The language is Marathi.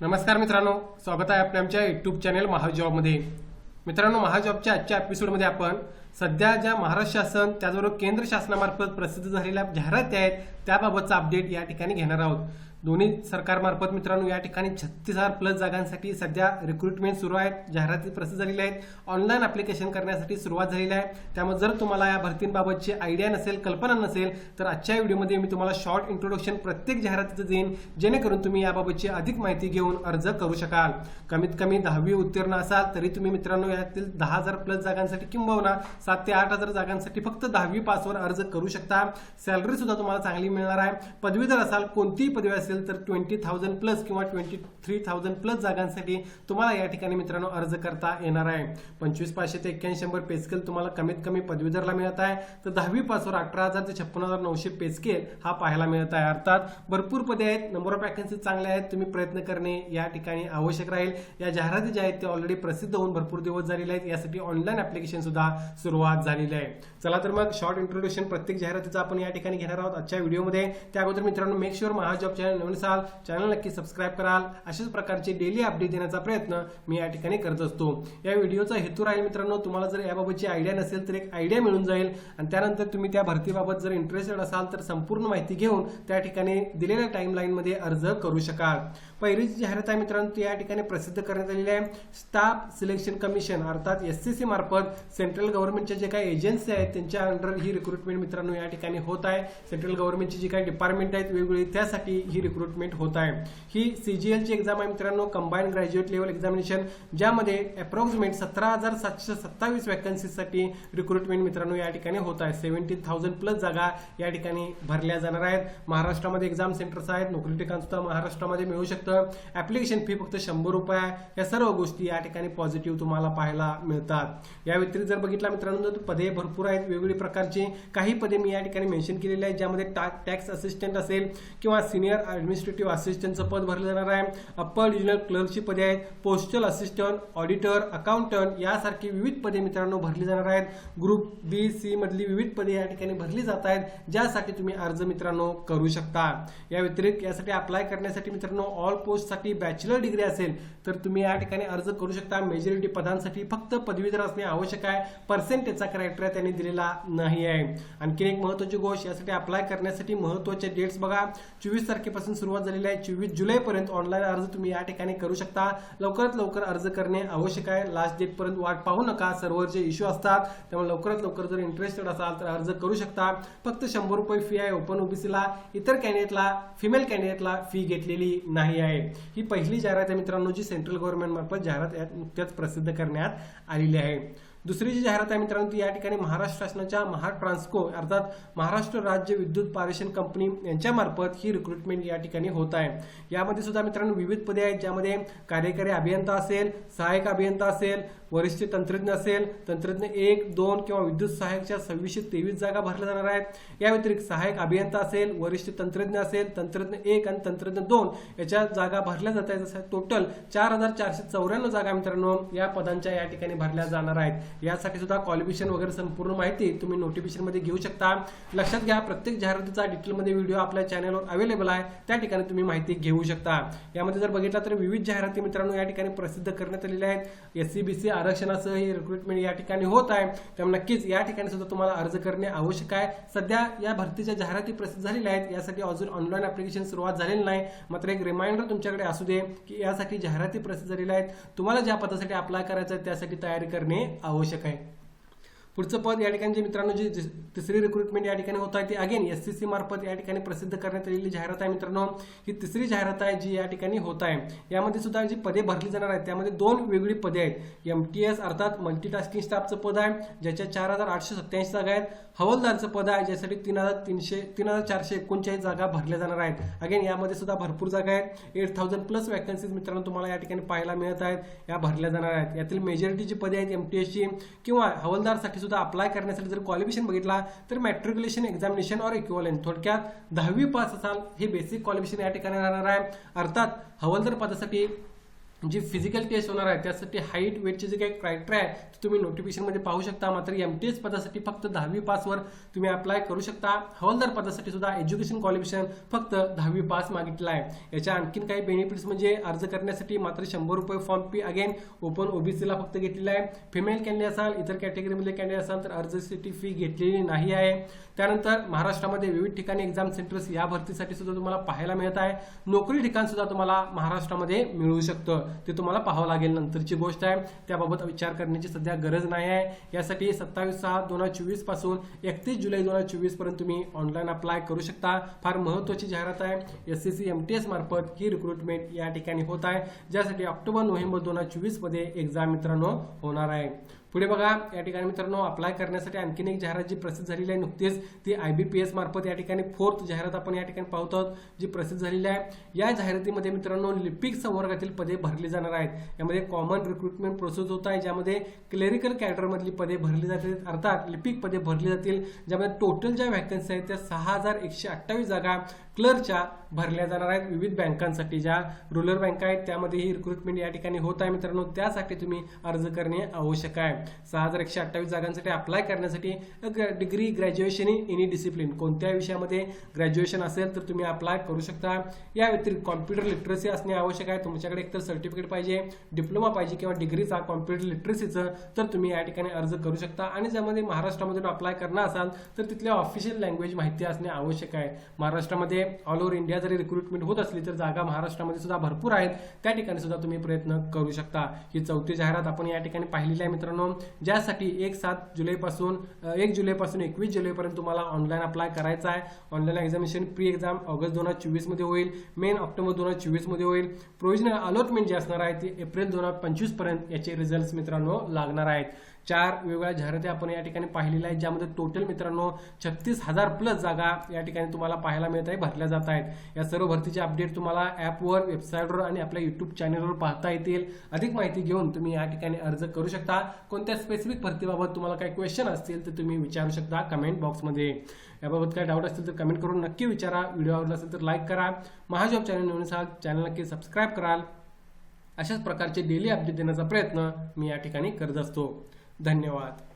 नमस्कार मित्रांनो स्वागत आहे आपल्या आमच्या युट्यूब चॅनल महाजॉबमध्ये. मित्रांनो महाजॉबच्या आजच्या एपिसोडमध्ये आपण सध्या ज्या महाराष्ट्र शासन त्याचबरोबर केंद्र शासनामार्फत प्रसिद्ध झालेल्या जाहिराती आहेत त्याबाबतचा अपडेट या ठिकाणी घेणार आहोत. दोन्ही सरकारमार्फत मित्रांनो या ठिकाणी छत्तीस हजार प्लस जागांसाठी सध्या रिक्रुटमेंट सुरू आहेत. जाहिराती प्रसिद्ध झालेल्या आहेत. ऑनलाईन अप्लिकेशन करण्यासाठी सुरुवात झालेली आहे. त्यामुळे जर तुम्हाला या भरतींबाबतची आयडिया नसेल कल्पना नसेल तर आजच्या व्हिडिओमध्ये मी तुम्हाला शॉर्ट इंट्रोडक्शन प्रत्येक जाहिरातीचं देईन जेणेकरून तुम्ही याबाबतची अधिक माहिती घेऊन अर्ज करू शकाल. कमीत कमी दहावी उत्तीर्ण असाल तरी तुम्ही मित्रांनो यातील दहा हजार प्लस जागांसाठी किंबहुना सात ते आठ हजार जागांसाठी फक्त दहावी पासवर अर्ज करू शकता. सॅलरी सुद्धा तुम्हाला चांगली मिळणार आहे. पदवीधर असाल कोणतीही पदवी असेल असेल तर ट्वेंटी थाउजंड प्लस किंवा ट्वेंटी थ्री थाउजंड प्लस जागांसाठी तुम्हाला या ठिकाणी मित्रांनो अर्ज करता येणार आहे. पंचवीस पाचशे ते एक्क्याऐंशी शंभर पेस्केल तुम्हाला कमीत कमी पदवीधरला मिळत आहे. तर दहावी पासवर अठरा हजार ते छप्पन हजार नऊशे पेस्केल हा पाहायला मिळत आहे. अर्थात भरपूर पदे आहेत नंबर ऑफ वॅकन्सी चांगले आहेत तुम्ही प्रयत्न करणे या ठिकाणी आवश्यक राहील. या जाहिराती ज्या आहेत त्या ऑलरेडी प्रसिद्ध होऊन भरपूर दिवस झालेले आहेत. यासाठी ऑनलाईन ऍप्लिकेशन सुद्धा सुरुवात झालेली आहे. चला तर मग शॉर्ट इंट्रोड्युशन प्रत्येक जाहिरातीचं आपण या ठिकाणी घेणार आहोत आजच्या व्हिडिओमध्ये त्या अगोदर मित्रांनो मेक शुअर महाजॉब चॅनल नवीन असाल चॅनल नक्की सबस्क्राईब कराल. अशाच प्रकारचे डेली अपडेट देण्याचा प्रयत्न मी या ठिकाणी करत असतो. या व्हिडिओचा हेतू राहील मित्रांनो तुम्हाला जर याबाबतची आयडिया नसेल तर एक आयडिया मिळून जाईल. आणि त्यानंतर तुम्ही त्या भरतीबाबत जर इंटरेस्टेड असाल तर संपूर्ण माहिती घेऊन त्या ठिकाणी दिलेल्या टाईमलाईनमध्ये अर्ज करू शकाल. पहिली जी जाहिरात आहे मित्रांनो ती या ठिकाणी प्रसिद्ध करण्यात आलेली आहे. स्टाफ सिलेक्शन कमिशन अर्थात एस सी सी मार्फत सेंट्रल गव्हर्नमेंटच्या जे काही एजन्सी आहेत त्यांच्या अंडर ही रिक्रुटमेंट मित्रांनो या ठिकाणी होत आहे. सेंट्रल गव्हर्नमेंटची जी काही डिपार्टमेंट आहेत वेगवेगळी त्यासाठी ही रिक्रुटमेंट होत आहे. ही सीजीएलची एक्झाम आहे मित्रांनो कंबाईन ग्रॅज्युएट लेवल एक्झामिनेशन ज्यामध्ये अप्रॉक्सिमेट सतरा हजार सातशे सत्तावीस वॅकन्सीसाठी रिक्रुटमेंट मित्रांनो या ठिकाणी होत आहे. सेव्हन्टी थाउजंड प्लस जागा या ठिकाणी भरल्या जाणार आहेत. महाराष्ट्रामध्ये एक्झाम सेंटर्स आहेत नोकरी ठिकाण सुद्धा महाराष्ट्रामध्ये मिळू शकतं. ऍप्लिकेशन फी फक्त शंभर रुपये आहे. या सर्व गोष्टी या ठिकाणी पॉझिटिव्ह तुम्हाला पाहायला मिळतात. या व्यतिरिक्त जर बघितला मित्रांनो तर पदे भरपूर आहेत वेगवेगळी प्रकारची. काही पदे मी या ठिकाणी मेन्शन केलेली आहेत ज्यामध्ये टॅक्स असिस्टंट असेल किंवा सिनियर ॲडमिनिस्ट्रेटिव्ह असिस्टंटचं पद भरलं जाणार आहे. अप्पर डिव्हिजनल क्लर्कची पदे आहेत. पोस्टल असिस्टंट ऑडिटर अकाउंटंट यासारखी विविध पदे मित्रांनो भरली जाणार आहेत. ग्रुप बी सी मधली विविध पदे या ठिकाणी भरली जात आहेत ज्यासाठी तुम्ही अर्ज मित्रांनो करू शकता. या व्यतिरिक्त यासाठी अप्लाय करण्यासाठी मित्रांनो ऑल पोस्टसाठी बॅचलर डिग्री असेल तर तुम्ही या ठिकाणी अर्ज करू शकता. मेजॉरिटी पदांसाठी फक्त पदवीधर असणे आवश्यक आहे. पर्सेंटेजचा क्रायटेरिया त्यांनी दिलेला नाही आहे. आणखी एक महत्वाची गोष्ट यासाठी अप्लाय करण्यासाठी महत्त्वाचे डेट्स बघा. चोवीस तारखेपासून सुरुवात झालेली आहे. चोवीस जुलैपर्यंत ऑनलाईन अर्ज तुम्ही या ठिकाणी करू शकता. लवकरात लवकर अर्ज करणे आवश्यक आहे. लास्ट डेट पर्यंत वाट पाहू नका. सर्व्हरचे इश्यू असतात. त्यामुळे लवकरात लवकर जर इंटरेस्टेड असाल तर अर्ज करू शकता. फक्त शंभर रुपये फी आहे ओपन ओबीसीला इतर कॅन्डिडेटला फिमेल कॅन्डिडेटला फी घेतलेली नाही आहे. ही पहिली जाहिरात आहे मित्रांनो जी सेंट्रल गव्हर्नमेंट मार्फत जाहिरात यात नुकत्याच प्रसिद्ध करण्यात आलेली आहे. दुसरी जी जाहिरात आहे मित्रांनो ती या ठिकाणी महाराष्ट्र शासनाच्या महा ट्रान्सको अर्थात महाराष्ट्र राज्य विद्युत पारेषण कंपनी यांच्यामार्फत ही रिक्रुटमेंट या ठिकाणी होत आहे. यामध्ये सुद्धा मित्रांनो विविध पदे आहेत ज्यामध्ये कार्यकारी अभियंता असेल सहाय्यक अभियंता असेल वरिष्ठ तंत्रज्ञ असेल तंत्रज्ञ एक दोन किंवा विद्युत सहाय्यकच्या सव्वीसशे तेवीस जागा भरल्या जाणार आहेत. या व्यतिरिक्त सहाय्यक अभियंता असेल वरिष्ठ तंत्रज्ञ असेल तंत्रज्ञ एक आणि तंत्रज्ञ दोन याच्या जागा भरल्या जात आहेत. जसं टोटल चार हजार चारशे चौऱ्याण्णव जागा मित्रांनो या पदांच्या या ठिकाणी भरल्या जाणार आहेत. यासाठी सुद्धा क्वालिफिकेशन वगैरे संपूर्ण माहिती तुम्ही नोटिफिकेशनमध्ये घेऊ शकता. लक्षात घ्या प्रत्येक जाहिरातीचा डिटेलमध्ये व्हिडिओ आपल्या चॅनलवर अवेलेबल आहे. त्या ठिकाणी तुम्ही माहिती घेऊ शकता. यामध्ये जर बघितला तर विविध जाहिराती मित्रांनो या ठिकाणी प्रसिद्ध करण्यात आलेल्या आहेत. एस सी बी सी आरक्षणाचंही रिक्रुटमेंट या ठिकाणी होत आहे. त्यामुळे नक्कीच या ठिकाणी सुद्धा तुम्हाला अर्ज करणे आवश्यक आहे. सध्या या भरतीच्या जाहिराती प्रसिद्ध झालेल्या आहेत. यासाठी अजून ऑनलाईन ॲप्लिकेशन सुरुवात झालेली नाही. मात्र एक रिमाइंडर तुमच्याकडे असू दे की यासाठी जाहिराती प्रसिद्ध झालेल्या आहेत. तुम्हाला ज्या पदासाठी अप्लाय करायचं आहे त्यासाठी तयारी करणे आवश्यक आहे. पुढचं पद या ठिकाणी जे मित्रांनो जी तिसरी रिक्रुटमेंट या ठिकाणी होत आहे ती अगेन एस सी सी मार्फत या ठिकाणी प्रसिद्ध करण्यात आलेली जाहिरात आहे मित्रांनो. ही तिसरी जाहिरात आहे जी या ठिकाणी होत आहे. यामध्ये सुद्धा जी पदे भरली जाणार आहेत त्यामध्ये दोन वेगळी पदे आहेत. एम टी एस अर्थात मल्टीटास्किंग स्टाफचं पद आहे ज्याच्या चार हजार आठशे सत्याऐंशी जागा आहेत. हवालदारचं पद आहे ज्यासाठी तीन हजार तीनशे तीन हजार चारशे एकोणचाळीस जागा भरल्या जाणार आहेत. अगेन यामध्ये सुद्धा भरपूर जागा आहेत. एट थाउजंड प्लस वॅकन्सीज मित्रांनो तुम्हाला या ठिकाणी पाहायला मिळत आहेत. या भरल्या जाणार आहेत. यातील मेजॉरिटी जी पदे आहेत एम टी एसची किंवा हवालदारसाठी सुद्धा अप्लाय करण्यासाठी जर क्वालिफिकेशन बघितला तर मॅट्रिक्युलेशन एक्झामिनेशन और इक्वलेंट थोडक्यात दहावी पास असाल हे बेसिक क्वालिफिकेशन या ठिकाणी राहणार आहे. अर्थात हवालदार पदासाठी जी फिजिकल टेस्ट होणार आहे त्यासाठी हाईट वेटचे जे काही क्रायटेरिया आहे ते तुम्ही नोटिफिकेशनमध्ये पाहू शकता. मात्र एम टी एस पदासाठी फक्त दहावी पासवर तुम्ही अप्लाय करू शकता. हवालदार पदासाठी सुद्धा एज्युकेशन क्वालिफिकेशन फक्त दहावी पास मागितला आहे. याच्या आणखीन काही बेनिफिट्स म्हणजे अर्ज करण्यासाठी मात्र शंभर रुपये फॉर्म फी अगेन ओपन ओबीसीला फक्त घेतलेला आहे. फिमेल कॅन्डिडेट असाल इतर कॅटेगरीमधले कॅन्डिडेट असाल तर अर्जासाठी फी घेतलेली नाही आहे. त्यानंतर महाराष्ट्रामध्ये विविध ठिकाणी एक्झाम सेंटर्स या भरतीसाठी सुद्धा तुम्हाला पाहायला मिळत आहे. नोकरी ठिकाण सुद्धा तुम्हाला महाराष्ट्रामध्ये मिळू शकतं. ते तुम्हाला पाहावं लागेल. नंतरची गोष्ट आहे त्याबाबत विचार करण्याची सध्या गरज नाही आहे. यासाठी सत्तावीस सहा दोन हजार चोवीसपासून एकतीस जुलै दोन हजार चोवीसपर्यंत तुम्ही ऑनलाईन अप्लाय करू शकता. फार महत्वाची जाहिरात आहे S C C M T S मार्फत ही रिक्रुटमेंट या ठिकाणी होत आहे. ज्यासाठी ऑक्टोबर नोव्हेंबर दोन हजार चोवीसमध्ये एक्झाम मित्रांनो होणार आहे. पुढे बघा या ठिकाणी मित्रांनो अप्लाय करण्यासाठी आणखीन एक जाहिरात जी प्रसिद्ध झालेली आहे नुकतीच ती आय बी पी एस मार्फत या ठिकाणी फोर्थ जाहिरात आपण या ठिकाणी पाहतो आहोत जी प्रसिद्ध झालेली आहे. या जाहिरातीमध्ये मित्रांनो लिपिक संवर्गातील पदे भरली जाणार आहेत. यामध्ये कॉमन रिक्रुटमेंट प्रोसेस होत आहे ज्यामध्ये क्लेरिकल कॅडरमधली पदे भरली जातील. अर्थात लिपिक पदे भरली जातील ज्यामध्ये टोटल ज्या व्हॅकन्सी आहेत त्या सहा हजार एकशे अठ्ठावीस जागा क्लर्कच्या भरल्या जाणार आहेत. विविध बँकांसाठी ज्या रुरल बँका आहेत त्यामध्ये ही रिक्रुटमेंट या ठिकाणी होत आहे मित्रांनो. त्यासाठी तुम्ही अर्ज करणे आवश्यक आहे. सहा हजार एकशे अठ्ठावीस जागांसाठी अप्लाय करण्यासाठी degree graduation in any discipline कोणत्या विषयामध्ये ग्रॅज्युएशन असेल तर तुम्ही अप्लाय करू शकता. या व्यतिरिक्त कॉम्प्युटर लिटरसी असणे आवश्यक आहे. तुमच्याकडे एकतर सर्टिफिकेट पाहिजे डिप्लोमा पाहिजे किंवा डिग्रीचा कॉम्प्युटर लिटरसीचं तर तुम्ही या ठिकाणी अर्ज करू शकता. आणि ज्यामध्ये महाराष्ट्रामधून अप्लाय करणार असाल तर तिथल्या ऑफिशियल लँग्वेज माहिती असणे आवश्यक आहे. महाराष्ट्रामध्ये ऑल ओव्हर इंडिया जरी रिक्रुटमेंट होत असली तर जागा महाराष्ट्रामध्ये सुद्धा भरपूर आहेत. त्या ठिकाणी सुद्धा तुम्ही प्रयत्न करू शकता. ही चौथी जाहिरात आपण या ठिकाणी पाहिलेली आहे मित्रांनो. ज्यासाठी एक सात जुलैपासून एक जुलैपासून एकवीस जुलैपर्यंत तुम्हाला ऑनलाईन अप्लाय करायचा आहे. Online examination pre exam August दोन हजार चोवीसमध्ये होईल. मेन ऑक्टोबर दोन हजार चोवीसमध्ये होईल. प्रोविजनल अलॉटमेंट जे असणार आहे ते एप्रिल दोन हजार पंचवीसपर्यंत याचे रिझल्ट मित्रांनो लागणार आहेत. चार वेगवेगळ्या जाहिराती आपण या ठिकाणी पाहिलेल्या आहेत ज्यामध्ये टोटल मित्रांनो छत्तीस हजार प्लस जागा या ठिकाणी तुम्हाला पाहायला मिळत आहे भरल्या जात आहेत. या सर्व भरतीचे अपडेट तुम्हाला ॲपवर वेबसाईटवर आणि आपल्या युट्यूब चॅनलवर पाहता येतील. अधिक माहिती घेऊन तुम्ही या ठिकाणी अर्ज करू शकता. कोणत्या स्पेसिफिक भरतीबाबत तुम्हाला काही क्वेश्चन असतील तर तुम्ही विचारू शकता कमेंट बॉक्समध्ये याबाबत काही डाऊट असतील तर कमेंट करून नक्की विचारा. व्हिडिओ आवडला असेल तर लाईक करा. महाजॉब चॅनल नवीन असाल चॅनल नक्की सबस्क्राईब कराल. अशाच प्रकारचे डेली अपडेट देण्याचा प्रयत्न मी या ठिकाणी करत असतो. धन्यवाद.